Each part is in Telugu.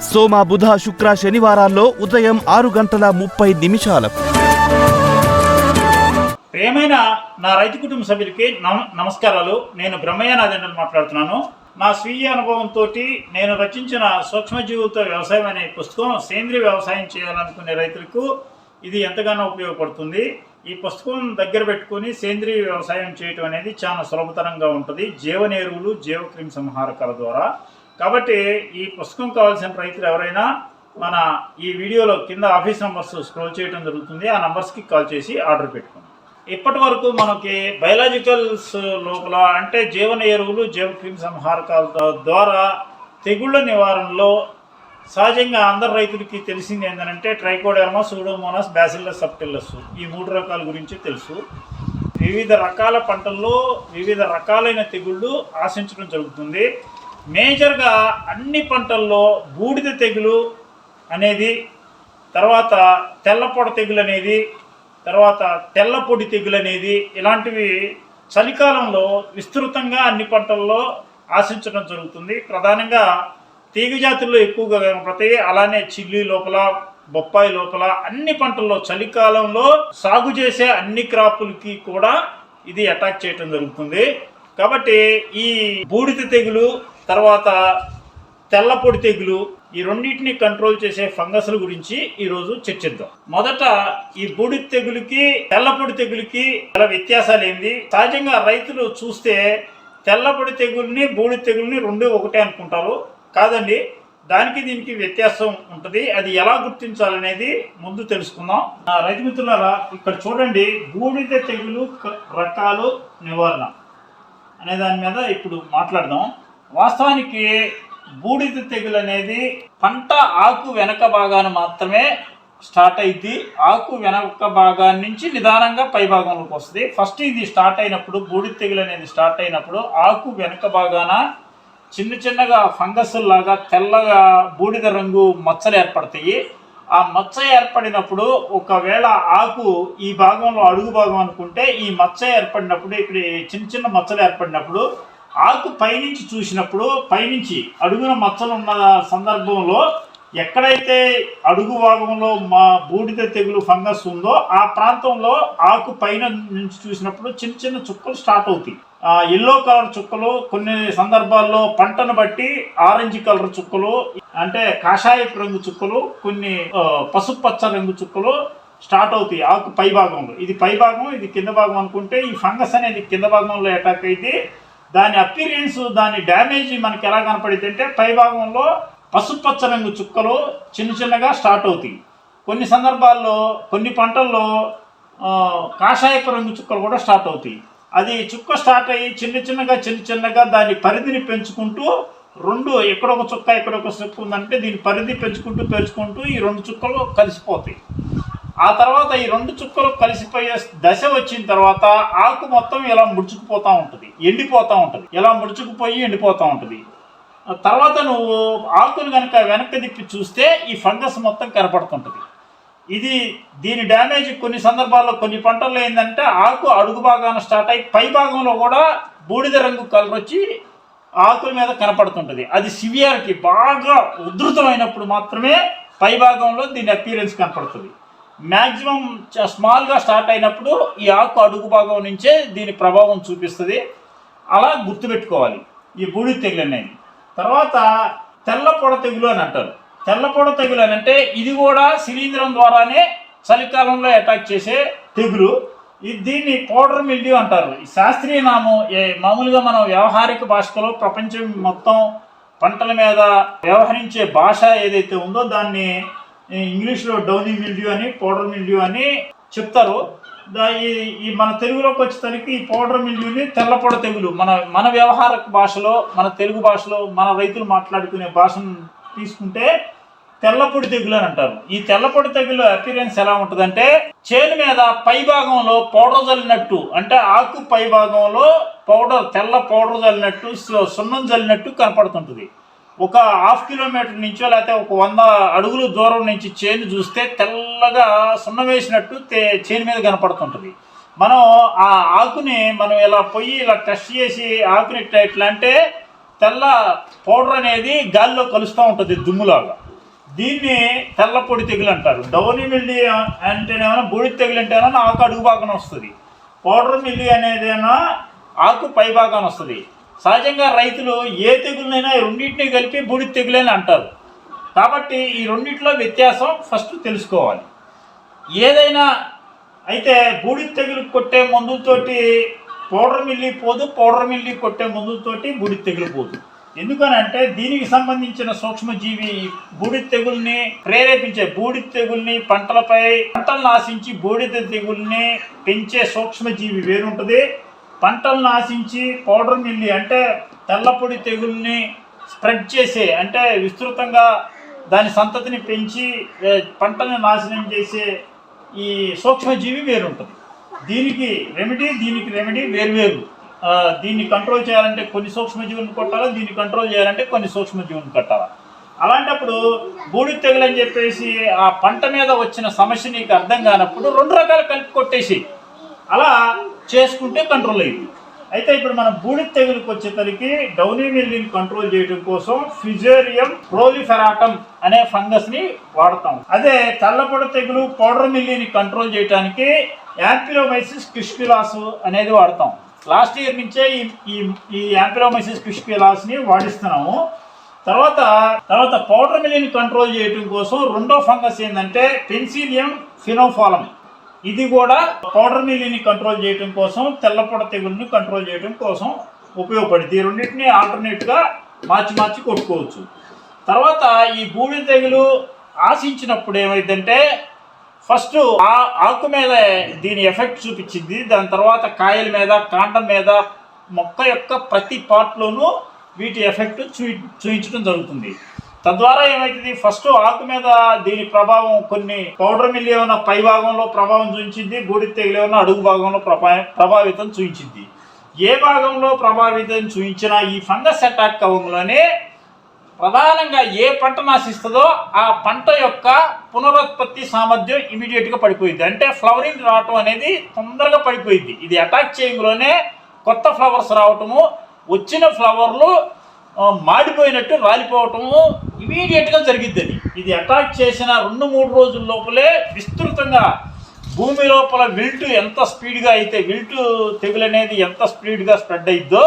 సోమ బుధ శుక్ర శనివారాల్లో ఉదయం ఆరు గంటల ముప్పై నిమిషాలకు. ప్రియమైన నా రైతు కుటుంబ సభ్యులకి నమ- నమస్కారాలు. నేను బ్రహ్మయ్య నాదెండని మాట్లాడుతున్నాను. నా స్వీయ అనుభవంతో నేను రచించిన సూక్ష్మజీవులతో వ్యవసాయం అనే పుస్తకం సేంద్రియ వ్యవసాయం చేయాలనుకునే రైతులకు ఇది ఎంతగానో ఉపయోగపడుతుంది. ఈ పుస్తకం దగ్గర పెట్టుకుని సేంద్రియ వ్యవసాయం చేయటం అనేది చాలా సులభతరంగా ఉంటుంది. జీవన ఎరువులు జీవక్రిమి సంహారకాల ద్వారా. కాబట్టి ఈ పుస్తకం కావాల్సిన రైతులు ఎవరైనా మన ఈ వీడియోలో కింద ఆఫీస్ నంబర్స్ స్క్రోల్ చేయడం జరుగుతుంది. ఆ నంబర్స్కి కాల్ చేసి ఆర్డర్ పెట్టుకోండి ఇప్పటి వరకు మనకి బయలాజికల్స్ లోపల అంటే జీవన ఎరువులు జీవ క్రిమి సంహారకాల ద్వారా తెగుళ్ళ నివారణలో సహజంగా అందరు రైతులకి తెలిసింది ఏంటంటే ట్రైకోడర్మా సూడోమోనాస్ బ్యాసిల్లస్ సబ్టిల్లస్ ఈ మూడు రకాల గురించి తెలుసు. వివిధ రకాల పంటల్లో వివిధ రకాలైన తెగుళ్ళు ఆశించడం జరుగుతుంది. మేజర్గా అన్ని పంటల్లో బూడిద తెగులు అనేది తర్వాత తెల్లపొడ తెగులు అనేది తర్వాత తెల్లపొడి తెగులు అనేది ఇలాంటివి చలికాలంలో విస్తృతంగా అన్ని పంటల్లో ఆశించడం జరుగుతుంది. ప్రధానంగా తీగ జాతుల్లో ఎక్కువగా కనపడతాయి. అలానే చిల్లి లోపల బొప్పాయి లోపల అన్ని పంటల్లో చలికాలంలో సాగు చేసే అన్ని క్రాపులకి కూడా ఇది అటాక్ చేయటం జరుగుతుంది. కాబట్టి ఈ బూడిద తెగులు తర్వాత తెల్లపొడి తెగులు ఈ రెండింటిని కంట్రోల్ చేసే ఫంగస్ల గురించి ఈరోజు చర్చిద్దాం. మొదట ఈ బూడిద తెగులుకి తెల్లపొడి తెగులుకి గల వ్యత్యాసాలు ఏంది? సహజంగా రైతులు చూస్తే తెల్లపొడి తెగుల్ని బూడిద తెగుల్ని రెండు ఒకటే అనుకుంటారు. కాదండి దానికి దీనికి వ్యత్యాసం ఉంటుంది. అది ఎలా గుర్తించాలనేది ముందు తెలుసుకుందాం. రైతు మిత్రులారా ఇక్కడ చూడండి బూడిద తెగులు రకాలు నివారణ అనే దాని మీద ఇప్పుడు మాట్లాడదాం. వాస్తవానికి బూడిద తెగులు అనేది పంట ఆకు వెనక భాగాన మాత్రమే స్టార్ట్ అయింది ఆకు వెనక భాగాన్ని నుంచి నిదానంగా పై భాగంలోకి వస్తుంది. ఫస్ట్ ఇది స్టార్ట్ అయినప్పుడు బూడిద తెగులు అనేది స్టార్ట్ అయినప్పుడు ఆకు వెనక భాగాన చిన్న చిన్నగా ఫంగస్ లాగా తెల్లగా బూడిద రంగు మచ్చలు ఏర్పడతాయి. ఆ మచ్చ ఏర్పడినప్పుడు ఒకవేళ ఆకు ఈ భాగంలో అడుగు భాగం అనుకుంటే ఈ మచ్చ ఏర్పడినప్పుడు ఇక్కడ చిన్న చిన్న మచ్చలు ఏర్పడినప్పుడు ఆకు పైనుంచి చూసినప్పుడు పైనుంచి అడుగున మచ్చలు ఉన్న సందర్భంలో ఎక్కడైతే అడుగు భాగంలో మా బూడిద తెగులు ఫంగస్ ఉందో ఆ ప్రాంతంలో ఆకు పైన నుంచి చూసినప్పుడు చిన్న చిన్న చుక్కలు స్టార్ట్ అవుతాయి. ఎల్లో కలర్ చుక్కలు కొన్ని సందర్భాల్లో పంటను బట్టి ఆరెంజ్ కలర్ చుక్కలు అంటే కాషాయపు రంగు చుక్కలు కొన్ని పసుపు పచ్చ రంగు చుక్కలు స్టార్ట్ అవుతాయి ఆకు పై భాగంలో. ఇది పై భాగం ఇది కింద భాగం అనుకుంటే ఈ ఫంగస్ అనేది కింద భాగంలో అటాక్ అయితే దాని అపీరియన్స్ దాని డ్యామేజ్ మనకి ఎలా కనపడింది అంటే పై భాగంలో రంగు చుక్కలు చిన్న చిన్నగా స్టార్ట్ అవుతాయి. కొన్ని సందర్భాల్లో కొన్ని పంటల్లో కాషాయపు రంగు చుక్కలు కూడా స్టార్ట్ అవుతాయి. అది చుక్క స్టార్ట్ అయ్యి చిన్న చిన్నగా చిన్న చిన్నగా దాని పరిధిని పెంచుకుంటూ రెండు ఎక్కడొక చుక్క ఎక్కడొక చుక్క ఉందంటే దీని పరిధి పెంచుకుంటూ పెంచుకుంటూ ఈ రెండు చుక్కలు కలిసిపోతాయి. ఆ తర్వాత ఈ రెండు చుక్కలు కలిసిపోయే దశ వచ్చిన తర్వాత ఆకు మొత్తం ఇలా ముడుచుకుపోతూ ఉంటుంది ఎండిపోతూ ఉంటుంది. ఇలా ముడుచుకుపోయి ఎండిపోతూ ఉంటుంది. తర్వాత నువ్వు ఆకును కనుక వెనక్కి తిప్పి చూస్తే ఈ ఫంగస్ మొత్తం కనపడుతుంటుంది. ఇది దీని డ్యామేజ్ కొన్ని సందర్భాల్లో కొన్ని పంటల్లో ఏంటంటే ఆకు అడుగు భాగాన స్టార్ట్ అయ్యి పై భాగంలో కూడా బూడిద రంగు కలర్ వచ్చి ఆకుల మీద కనపడుతుంటుంది. అది సివియారిటీ బాగా ఉధృతమైనప్పుడు మాత్రమే పై భాగంలో దీని అపీరెన్స్ కనపడుతుంది. మ్యాక్సిమం స్మాల్గా స్టార్ట్ అయినప్పుడు ఈ ఆకు అడుగు భాగం నుంచే దీని ప్రభావం చూపిస్తుంది. అలా గుర్తుపెట్టుకోవాలి. ఈ బూడిద తెగులు అనేది. తర్వాత తెల్ల పొడ తెగులు అని అంటారు. తెల్ల పొడ తెగులు అని అంటే ఇది కూడా శిలీంధ్రం ద్వారానే చలికాలంలో అటాక్ చేసే తెగులు. ఇది దీన్ని పౌడర్ మిల్డ్యూ అంటారు. ఈ శాస్త్రీయ నామం ఏ- మామూలుగా మనం వ్యవహారిక భాషలో ప్రపంచం మొత్తం పంటల మీద వ్యవహరించే భాష ఏదైతే ఉందో దాన్ని ఇంగ్లీష్లో డౌనీ మిల్డ్యూ అని పౌడర్ మిల్డ్యూ అని చెప్తారు. ఈ ఈ మన తెలుగులోకి వచ్చేసరికి ఈ పౌడర్ మిల్యూని తెల్లపొడ తెగులు. మన మన వ్యవహార భాషలో మన తెలుగు భాషలో మన రైతులు మాట్లాడుకునే భాషను తీసుకుంటే తెల్లపొడి తెగులు అని అంటారు. ఈ తెల్లపొడి తెగులు అపీరెన్స్ ఎలా ఉంటుందంటే చేను మీద పై భాగంలో పౌడర్ చల్లినట్టు అంటే ఆకు పై భాగంలో పౌడర్ తెల్ల పౌడర్ చల్లినట్టు సున్నం చల్లినట్టు కనపడుతుంటుంది. ఒక హాఫ్ కిలోమీటర్ నుంచో లేకపోతే ఒక వంద అడుగులు దూరం నుంచి చేను చూస్తే తెల్లగా సున్నం వేసినట్టు చేను మీద కనపడుతుంటుంది. మనం ఆ ఆకుని మనం ఇలా పొయ్యి ఇలా టెస్ట్ చేసి ఆకుని ఎట్లా అంటే తెల్ల పౌడర్ అనేది గాలిలో కలుస్తూ ఉంటుంది దుమ్ములాగా. దీన్ని తెల్ల పొడి తెగులు అంటారు. డౌని మిల్లి అంటేనేమైనా బూడి తెగులు అంటేనో ఆకు అడుగు భాగం వస్తుంది. పౌడర్ మిల్లి అనేదేనా ఆకు పై వస్తుంది. సహజంగా రైతులు ఏ తెగులనైనా రెండింటిని కలిపి బూడి తెగులని అంటారు. కాబట్టి ఈ రెండింటిలో వ్యత్యాసం ఫస్ట్ తెలుసుకోవాలి. ఏదైనా అయితే బూడిద తెగులు కొట్టే మందులతోటి పౌడర్ మిల్లి పోదు పౌడర్ మిల్లి కొట్టే మందులతోటి బూడిద తెగులు పోదు. ఎందుకనంటే దీనికి సంబంధించిన సూక్ష్మజీవి బూడిద తెగుల్ని ప్రేరేపించే బూడిద తెగుల్ని పంటలపై పంటలు నాశించి బూడిద తెగుల్ని పెంచే సూక్ష్మజీవి వేరుంటుంది. పంటలు నాశించి పౌడర్ మిల్లి అంటే తెల్లపొడి తెగుల్ని స్ప్రెడ్ చేసే అంటే విస్తృతంగా దాని సంతతిని పెంచి పంటని నాశనం చేసే ఈ సూక్ష్మజీవి వేరుంటుంది. దీనికి రెమెడీ దీనికి రెమెడీ వేరువేరు. దీన్ని కంట్రోల్ చేయాలంటే కొన్ని సూక్ష్మజీవులను కొట్టాలా దీన్ని కంట్రోల్ చేయాలంటే కొన్ని సూక్ష్మజీవులను కట్టాలా. అలాంటప్పుడు బూడిద తెగులు అని చెప్పేసి ఆ పంట మీద వచ్చిన సమస్య నీకు అర్థం కానప్పుడు రెండు రకాలు కలిపి కొట్టేసి అలా చేసుకుంటే కంట్రోల్ అయ్యింది. అయితే ఇప్పుడు మనం బూడిద తెగులుకి వచ్చేసరికి డౌనీ మిల్లిని కంట్రోల్ చేయడం కోసం ఫిజేరియం ప్రోలిఫెరాటం అనే ఫంగస్ని వాడతాం. అదే తెల్లపొడ తెగులు పౌడర్ మిల్లిని కంట్రోల్ చేయడానికి యాంపిలోమైసిస్ క్రిష్పిలాస్ అనేది వాడతాం. లాస్ట్ ఇయర్ నుంచే ఈ ఈ యాంపిలోమైసిస్ క్రిష్పిలాస్ని వాడిస్తున్నాము. తర్వాత తర్వాత పౌడర్ మిల్లిని కంట్రోల్ చేయడం కోసం రెండో ఫంగస్ ఏంటంటే పెన్సిలియం ఫినోఫాలం ఇది కూడా పౌడర్ మిల్లిని కంట్రోల్ చేయడం కోసం తెల్లపొడ తెగుల్ని కంట్రోల్ చేయడం కోసం ఉపయోగపడుతుంది. ఈ రెండింటిని ఆల్టర్నేట్గా మార్చి మార్చి కొట్టుకోవచ్చు. తర్వాత ఈ భూమి తెగులు ఆశించినప్పుడు ఏమైందంటే ఫస్ట్ ఆ ఆకు మీద దీని ఎఫెక్ట్ చూపించింది. దాని తర్వాత కాయల మీద కాండం మీద మొక్క యొక్క ప్రతి పార్ట్లోనూ వీటి ఎఫెక్ట్ చూ చూయించడం జరుగుతుంది. తద్వారా ఏమైతుంది? ఫస్ట్ ఆకు మీద దీని ప్రభావం కొన్ని పౌడర్ మిల్ ఏమైనా పై భాగంలో ప్రభావం చూపించింది బూడిద తెగులు ఏమైనా అడుగు భాగంలో ప్రభా ప్రభావితం చూపించింది. ఏ భాగంలో ప్రభావితం చూపించినా ఈ ఫంగస్ అటాక్ అవ్వంలోనే ప్రధానంగా ఏ పంట నాశిస్తుందో ఆ పంట యొక్క పునరుత్పత్తి సామర్థ్యం ఇమీడియట్గా పడిపోయింది. అంటే ఫ్లవరింగ్ రావటం అనేది తొందరగా పడిపోయింది. ఇది అటాక్ చేయంలోనే కొత్త ఫ్లవర్స్ రావటము వచ్చిన ఫ్లవర్లు మాడిపోయినట్టు రాలిపోవటము ఇమీడియట్గా జరిగిద్ది అది. ఇది అటాక్ చేసిన రెండు మూడు రోజుల లోపలే విస్తృతంగా భూమి లోపల విల్టు ఎంత స్పీడ్గా అయితే విల్టు తెగులు అనేది ఎంత స్పీడ్గా స్ప్రెడ్ అయిద్దో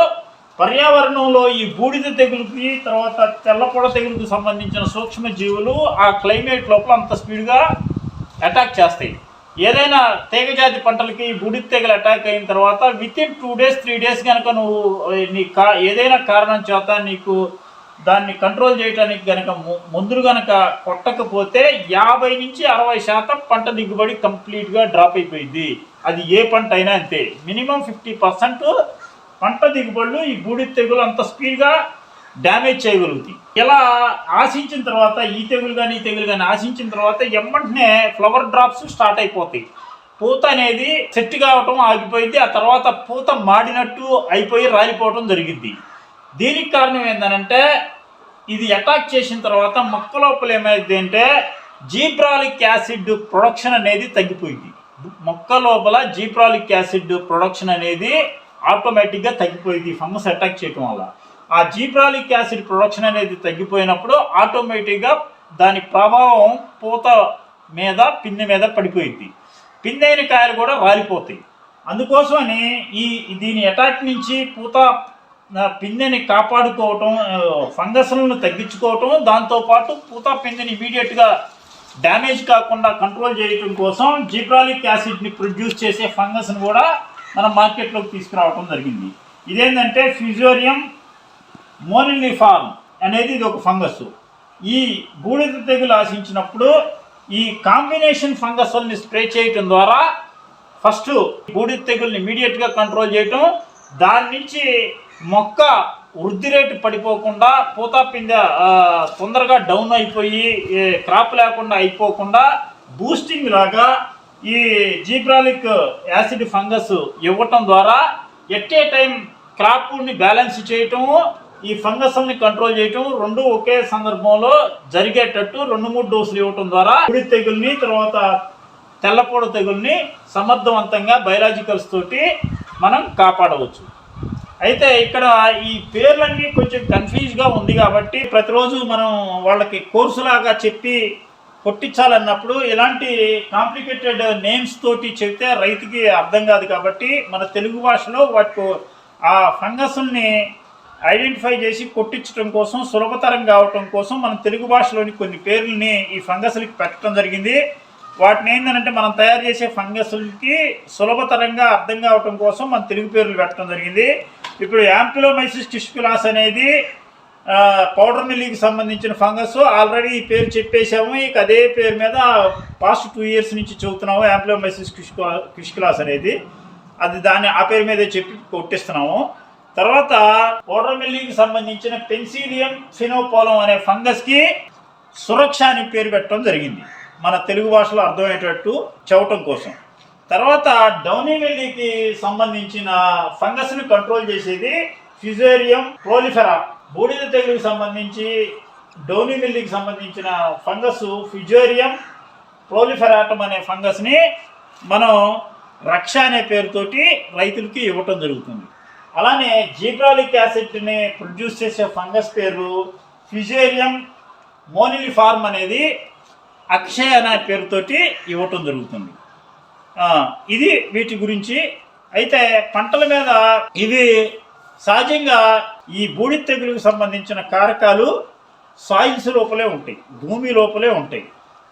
పర్యావరణంలో ఈ బూడిద తెగులుకి తర్వాత తెల్లపొడ తెగులుకు సంబంధించిన సూక్ష్మ జీవులు ఆ క్లైమేట్ లోపల అంత స్పీడ్గా అటాక్ చేస్తాయి. ఏదైనా తీగజాతి పంటలకి బూడిద తెగులు అటాక్ అయిన తర్వాత within two days three days కనుక నువ్వు నీ కా ఏదైనా కారణం చేత నీకు దాన్ని కంట్రోల్ చేయడానికి కనుక ముందు కనుక కొట్టకపోతే యాభై నుంచి అరవై శాతం పంట దిగుబడి కంప్లీట్గా డ్రాప్ అయిపోయింది అది ఏ పంట అయినా అంతే. మినిమం ఫిఫ్టీ పర్సెంట్ పంట దిగుబడులు ఈ బూడిద తెగులు అంత స్పీడ్గా డ్యామేజ్ చేయగలుగుతాయి. ఇలా ఆశించిన తర్వాత ఈ తెగులు కానీ ఈ తెగులు కానీ ఆశించిన తర్వాత ఎమ్మంటనే ఫ్లవర్ డ్రాప్స్ స్టార్ట్ అయిపోతాయి. పూత అనేది సెట్ కావటం ఆగిపోయింది ఆ తర్వాత పూత మాడినట్టు అయిపోయి రాలిపోవటం జరిగింది. దీనికి కారణం ఏంటంటే ఇది అటాక్ చేసిన తర్వాత మొక్క లోపల ఏమైంది అంటే జీబ్రాలిక్ యాసిడ్ ప్రొడక్షన్ అనేది తగ్గిపోయింది. మొక్క లోపల జీబ్రాలిక్ యాసిడ్ ప్రొడక్షన్ అనేది ఆటోమేటిక్గా తగ్గిపోయింది ఫంగస్ అటాక్ చేయటం వల్ల. ఆ జీబ్రాలిక్ యాసిడ్ ప్రొడక్షన్ అనేది తగ్గిపోయినప్పుడు ఆటోమేటిక్గా దాని ప్రభావం పూత మీద పిందె మీద పడిపోయింది పిందైన కాయలు కూడా వాలిపోతాయి. అందుకోసమని ఈ దీని అటాక్ నుంచి పూత పిందెని కాపాడుకోవటం ఫంగస్లను తగ్గించుకోవటం దాంతోపాటు పూత పిందెని ఇమీడియట్గా డ్యామేజ్ కాకుండా కంట్రోల్ చేయడం కోసం జిబ్రాలిక్ యాసిడ్ని ప్రొడ్యూస్ చేసే ఫంగస్ని కూడా మనం మార్కెట్లోకి తీసుకురావడం జరిగింది. ఇదేంటంటే ఫిజోరియం మోనిలిఫార్మ్ అనేది ఇది ఒక ఫంగస్ ఈ బూడిద తెగులు ఆశించినప్పుడు ఈ కాంబినేషన్ ఫంగస్ని స్ప్రే చేయటం ద్వారా ఫస్ట్ బూడిద తెగుల్ని ఇమీడియట్గా కంట్రోల్ చేయటం దాని నుంచి మొక్క వృద్ధి రేటు పడిపోకుండా పూత తొందరగా డౌన్ అయిపోయి క్రాప్ లేకుండా అయిపోకుండా బూస్టింగ్ లాగా ఈ జీబ్రాలిక్ యాసిడ్ ఫంగస్ ఇవ్వటం ద్వారా ఎట్ ఏ టైం క్రాప్ని బ్యాలెన్స్ చేయటము ఈ ఫంగస్ని కంట్రోల్ చేయటం రెండు ఒకే సందర్భంలో జరిగేటట్టు రెండు మూడు డోసులు ఇవ్వటం ద్వారా ఉడి తెగుల్ని తర్వాత తెల్లపూడ తెగుల్ని సమర్థవంతంగా బయలాజికల్స్ తోటి మనం కాపాడవచ్చు. అయితే ఇక్కడ ఈ పేర్లన్నీ కొంచెం కన్ఫ్యూజ్గా ఉంది కాబట్టి ప్రతిరోజు మనం వాళ్ళకి కోర్సులాగా చెప్పి కొట్టించాలన్నప్పుడు ఇలాంటి కాంప్లికేటెడ్ నేమ్స్ తోటి చెబితే రైతుకి అర్థం కాదు కాబట్టి మన తెలుగు భాషలో వాటి ఆ ఫంగస్ని ఐడెంటిఫై చేసి కొట్టించడం కోసం సులభతరం కావటం కోసం మనం తెలుగు భాషలోని కొన్ని పేర్లని ఈ ఫంగస్లకి పెట్టడం జరిగింది. వాటిని ఏంటంటే మనం తయారు చేసే ఫంగస్లకి సులభతరంగా అర్థం కావటం కోసం మన తెలుగు పేర్లు పెట్టడం జరిగింది. ఇప్పుడు యాంపిలోమైసిస్ టిష్కులాస్ అనేది పౌడర్ మిల్లీకి సంబంధించిన ఫంగస్ ఆల్రెడీ ఈ పేరు చెప్పేశాము. ఇక అదే పేరు మీద పాస్ట్ టూ ఇయర్స్ నుంచి చదువుతున్నాము యాంప్లోమైసిస్ క్రిష్కులాస్ అనేది. అది దాన్ని ఆ పేరు మీదే చెప్పి కొట్టిస్తున్నాము. తర్వాత పౌడర్ సంబంధించిన పెన్సిలియం ఫినోపోలం అనే ఫంగస్కి సురక్ష అని పేరు పెట్టడం జరిగింది. మన తెలుగు భాషలో అర్థమయ్యేటట్టు చెవటం కోసం. తర్వాత డౌనీ వెల్లీకి సంబంధించిన ఫంగస్ని కంట్రోల్ చేసేది ఫిజేరియం ప్రోలిఫెరా. బూడిద తెగులుకి సంబంధించి డౌనీ వెల్లీకి సంబంధించిన ఫంగస్ ఫిజోరియం ప్రోలిఫెరాటం అనే ఫంగస్ని మనం రక్ష అనే పేరుతోటి రైతులకి ఇవ్వటం జరుగుతుంది. అలానే జీబ్రాలిక్ యాసిడ్ని ప్రొడ్యూస్ చేసే ఫంగస్ పేరు ఫిజేరియం మోనిలిఫార్మ్ అనేది అక్షయ అనే పేరుతోటి ఇవ్వటం జరుగుతుంది. ఇది వీటి గురించి. అయితే పంటల మీద ఇవి సహజంగా ఈ బూడిద తెగులుకు సంబంధించిన కారకాలు సాయిల్స్ లోపలే ఉంటాయి భూమి లోపలే ఉంటాయి.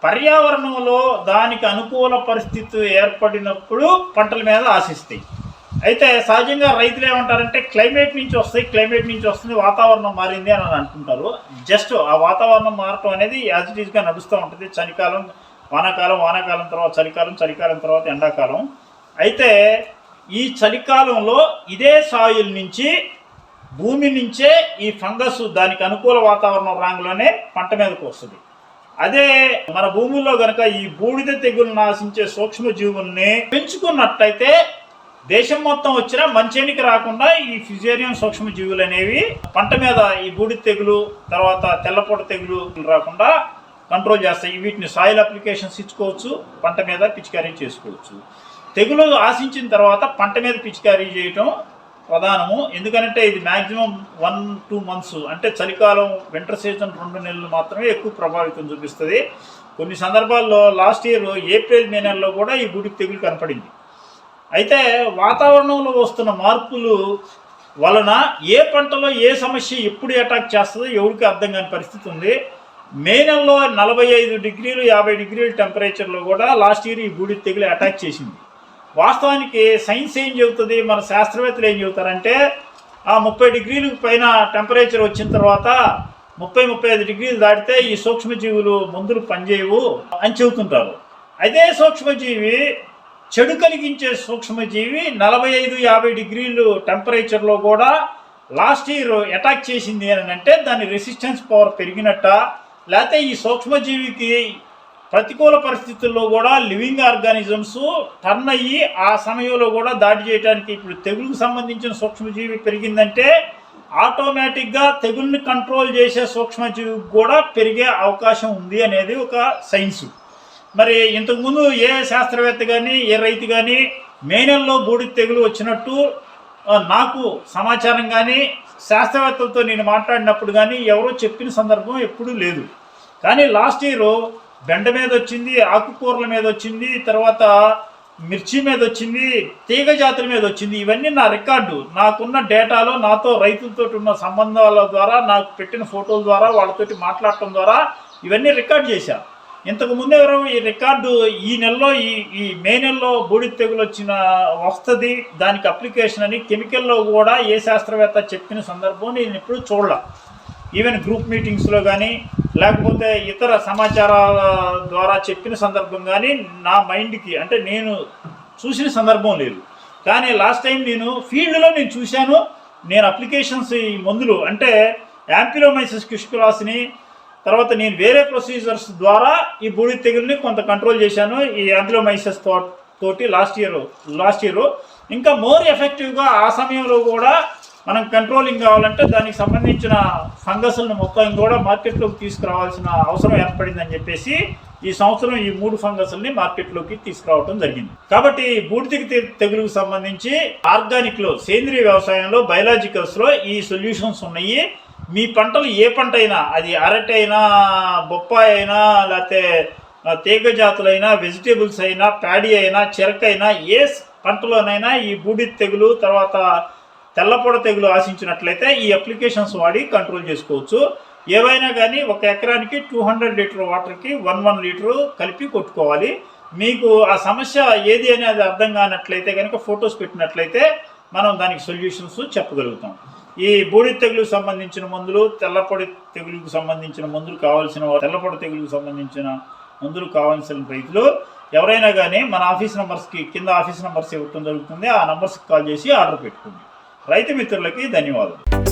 పర్యావరణంలో దానికి అనుకూల పరిస్థితి ఏర్పడినప్పుడు పంటల మీద ఆశిస్తాయి. అయితే సహజంగా రైతులు ఏమంటారంటే క్లైమేట్ నుంచి వస్తాయి క్లైమేట్ నుంచి వస్తుంది వాతావరణం మారింది అని అనుకుంటారు జస్ట్ ఆ వాతావరణం మారటం అనేది యాజ్ ఇట్ ఈస్గా నడుస్తూ ఉంటుంది. చలికాలం వానాకాలం వానాకాలం తర్వాత చలికాలం చలికాలం తర్వాత ఎండాకాలం. అయితే ఈ చలికాలంలో ఇదే సాయిల్ నుంచి భూమి నుంచే ఈ ఫంగస్ దానికి అనుకూల వాతావరణం రాంగ్లోనే పంట మీదకు వస్తుంది. అదే మన భూముల్లో గనక ఈ బూడిద తెగులు నాశించే సూక్ష్మజీవుల్ని పెంచుకున్నట్టయితే దేశం మొత్తం వచ్చినా మంచేనికి రాకుండా ఈ ఫిజేరియం సూక్ష్మజీవులు అనేవి పంట మీద ఈ బూడిద తెగులు తర్వాత తెల్లపూట తెగులు రాకుండా కంట్రోల్ చేస్తాయి. వీటిని సాయిల్ అప్లికేషన్స్ ఇచ్చుకోవచ్చు పంట మీద పిచికారీ చేసుకోవచ్చు. తెగులు ఆశించిన తర్వాత పంట మీద పిచికారీ చేయటం ప్రధానము. ఎందుకంటే ఇది మ్యాక్సిమం వన్ టూ మంత్స్ అంటే చలికాలం వింటర్ సీజన్ రెండు నెలలు మాత్రమే ఎక్కువ ప్రభావితం చూపిస్తుంది. కొన్ని సందర్భాల్లో లాస్ట్ ఇయర్ ఏప్రిల్ మే నెలలో కూడా ఈ బూడిద తెగులు కనపడింది. అయితే వాతావరణంలో వస్తున్న మార్పులు వలన ఏ పంటలో ఏ సమస్య ఎప్పుడు అటాక్ చేస్తుందో ఎవరికి అర్థం కాని పరిస్థితి ఉంది. మే నెలలో నలభై ఐదు డిగ్రీలు యాభై డిగ్రీల టెంపరేచర్లో కూడా లాస్ట్ ఇయర్ ఈ బూడిద తెగులు అటాక్ చేసింది. వాస్తవానికి సైన్స్ ఏం చెబుతుంది? మన శాస్త్రవేత్తలు ఏం చెబుతారంటే ఆ ముప్పై డిగ్రీలు పైన టెంపరేచర్ వచ్చిన తర్వాత ముప్పై ముప్పై ఐదు డిగ్రీలు దాటితే ఈ సూక్ష్మజీవులు మందులు పనిచేయవు అని చెబుతుంటారు. అదే సూక్ష్మజీవి చెడు కలిగించే సూక్ష్మజీవి నలభై ఐదు యాభై డిగ్రీలు టెంపరేచర్లో కూడా లాస్ట్ ఇయర్ అటాక్ చేసింది అని అంటే దాని రెసిస్టెన్స్ పవర్ పెరిగినట్ట? లేకపోతే ఈ సూక్ష్మజీవికి ప్రతికూల పరిస్థితుల్లో కూడా లివింగ్ ఆర్గానిజమ్స్ టర్న్ అయ్యి ఆ సమయంలో కూడా దాడి చేయడానికి ఇప్పుడు తెగులుకు సంబంధించిన సూక్ష్మజీవి పెరిగిందంటే ఆటోమేటిక్గా తెగుల్ని కంట్రోల్ చేసే సూక్ష్మజీవి కూడా పెరిగే అవకాశం ఉంది అనేది ఒక సైన్స్ మరి ఇంతకుముందు ఏ శాస్త్రవేత్త కానీ ఏ రైతు కానీ మే నెలలో బూడిద తెగులు వచ్చినట్టు నాకు సమాచారం కానీ శాస్త్రవేత్తలతో నేను మాట్లాడినప్పుడు కానీ ఎవరో చెప్పిన సందర్భం ఎప్పుడూ లేదు. కానీ లాస్ట్ ఇయర్ బెండ మీద వచ్చింది ఆకుకూరల మీద వచ్చింది తర్వాత మిర్చి మీద వచ్చింది తీగ జాతుల మీద వచ్చింది. ఇవన్నీ నా రికార్డు. నాకున్న డేటాలో నాతో రైతులతో ఉన్న సంబంధాల ద్వారా నాకు పెట్టిన ఫోటోల ద్వారా వాళ్ళతోటి మాట్లాడటం ద్వారా ఇవన్నీ రికార్డ్ చేశాను ఇంతకు ముందు ఈ రికార్డు ఈ నెలలో ఈ ఈ మే నెలలో బూడిద తెగులు వచ్చిన వస్తుంది దానికి అప్లికేషన్ అని కెమికల్లో కూడా ఏ శాస్త్రవేత్త చెప్పిన సందర్భం నేను ఎప్పుడు చూడలే. ఈవెన్ గ్రూప్ మీటింగ్స్లో కానీ లేకపోతే ఇతర సమాచారాల ద్వారా చెప్పిన సందర్భం కానీ నా మైండ్కి అంటే నేను చూసిన సందర్భం లేదు. కానీ లాస్ట్ టైం నేను ఫీల్డ్లో నేను చూశాను నేను అప్లికేషన్స్ ఈ మందులు అంటే యాంపిలోమైసిస్ క్యుష్కులాస్ని తర్వాత నేను వేరే ప్రొసీజర్స్ ద్వారా ఈ బూడిద తెగుల్ని కొంత కంట్రోల్ చేశాను. ఈ యాంపిలోమైసిస్తో తోటి లాస్ట్ ఇయర్ లాస్ట్ ఇయర్ ఇంకా మోర్ ఎఫెక్టివ్గా ఆ సమయంలో కూడా మనం కంట్రోలింగ్ కావాలంటే దానికి సంబంధించిన ఫంగస్లను మొత్తం కూడా మార్కెట్లోకి తీసుకురావాల్సిన అవసరం ఏర్పడిందని చెప్పేసి ఈ సంవత్సరం ఈ మూడు ఫంగస్ని మార్కెట్లోకి తీసుకురావడం జరిగింది. కాబట్టి ఈ బూడిద తెగులుకు సంబంధించి ఆర్గానిక్లో సేంద్రియ వ్యవసాయంలో బయలాజికల్స్లో ఈ సొల్యూషన్స్ ఉన్నాయి. మీ పంటలు ఏ పంట అయినా అది అరటి అయినా బొప్పాయి అయినా లేకపోతే తీగ జాతులైనా వెజిటేబుల్స్ అయినా ప్యాడీ అయినా చెరక అయినా ఏ పంటలోనైనా ఈ బూడిద తెగులు తర్వాత తెల్లపొడ తెగులు ఆశించినట్లయితే ఈ అప్లికేషన్స్ వాడి కంట్రోల్ చేసుకోవచ్చు. ఏవైనా కానీ ఒక ఎకరానికి టూ హండ్రెడ్ లీటర్ వాటర్కి వన్ వన్ లీటరు కలిపి కొట్టుకోవాలి. మీకు ఆ సమస్య ఏది అనేది అర్థం కానట్లయితే కనుక ఫొటోస్ పెట్టినట్లయితే మనం దానికి సొల్యూషన్స్ చెప్పగలుగుతాం. ఈ బూడిద తెగులుకు సంబంధించిన మందులు తెల్లపొడి తెగులుకు సంబంధించిన మందులు కావాల్సిన తెల్లపొడి తెగులుకు సంబంధించిన మందులు కావాల్సిన రైతులు ఎవరైనా కానీ మన ఆఫీస్ నెంబర్స్కి కింద ఆఫీస్ నంబర్స్ ఇవ్వటం జరుగుతుంది ఆ నెంబర్స్కి కాల్ చేసి ఆర్డర్ పెట్టుకోండి. రైతు మిత్రులకి ధన్యవాదాలు.